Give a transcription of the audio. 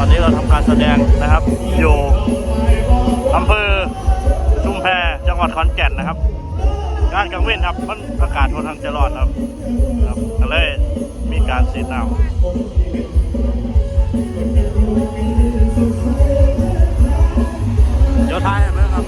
อนนี้เราทำการแสดงนะครับ อยู่อำเภอชุมแพจังหวัดขอนแก่นนะครับ งานกลางเว้นครับมันอากาศค่นทางจะร้อนครับครับก็เลยมีการเสียหน้ำเดี๋ยวท้ายนไหมครับ